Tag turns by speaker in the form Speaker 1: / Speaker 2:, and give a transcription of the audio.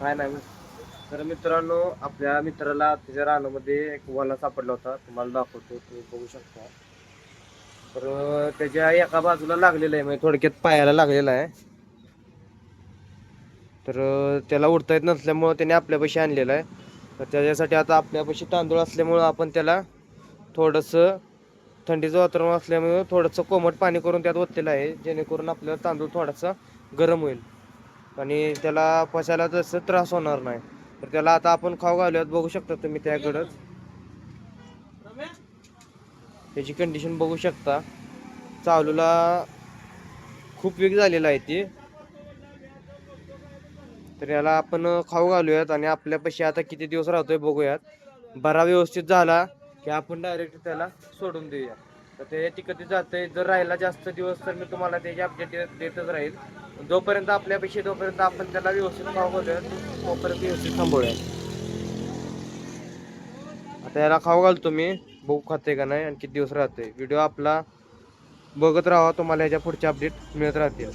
Speaker 1: काय नाही. तर मित्रांनो आपल्या मित्राला त्याच्या रानामध्ये एक वाला सापडला होता. तुम्हाला दाखवतो तुम्ही बघू शकता. तर त्याच्या एका बाजूला लागलेला आहे म्हणजे थोडक्यात पायाला लागलेला आहे. तर त्याला उडता येत नसल्यामुळं त्याने आपल्यापाशी आणलेला आहे. तर त्याच्यासाठी आता आपल्यापाशी तांदूळ असल्यामुळं आपण त्याला थोडंसं थंडीचं वातावरण असल्यामुळं थोडंसं कोमट पाणी करून त्यात ओतलेलं आहे जेणेकरून आपल्याला तांदूळ थोडासा गरम होईल. आणि त्याला पचायला तसं त्रास होणार नाही. तर त्याला आता आपण खाऊ घालूयात बघू शकता तुम्ही त्याकडं त्याची कंडिशन बघू शकता. चालूला खूप वेग झालेला आहे ती. तर याला आपण खाऊ घालूयात आणि आपल्यापाशी आता किती दिवस राहतोय बघूयात. बरा व्यवस्थित झाला की आपण डायरेक्ट त्याला सोडून देऊया. तर ते तिकडे जातंय जर राहिला जास्त दिवस तर मी तुम्हाला त्याची अपडेट देतच राहील. जोपर्यंत आपल्यापेक्षा जोपर्यंत आपण त्याला व्यवस्थित खाऊ घालूया तोपर्यंत व्यवस्थित थांबवूया आता याला खाऊ घालतो मी. बघू खाते का नाही आणि किती दिवस राहते व्हिडिओ आपला बघत राहा तुम्हाला याच्या पुढचे अपडेट मिळत राहतील.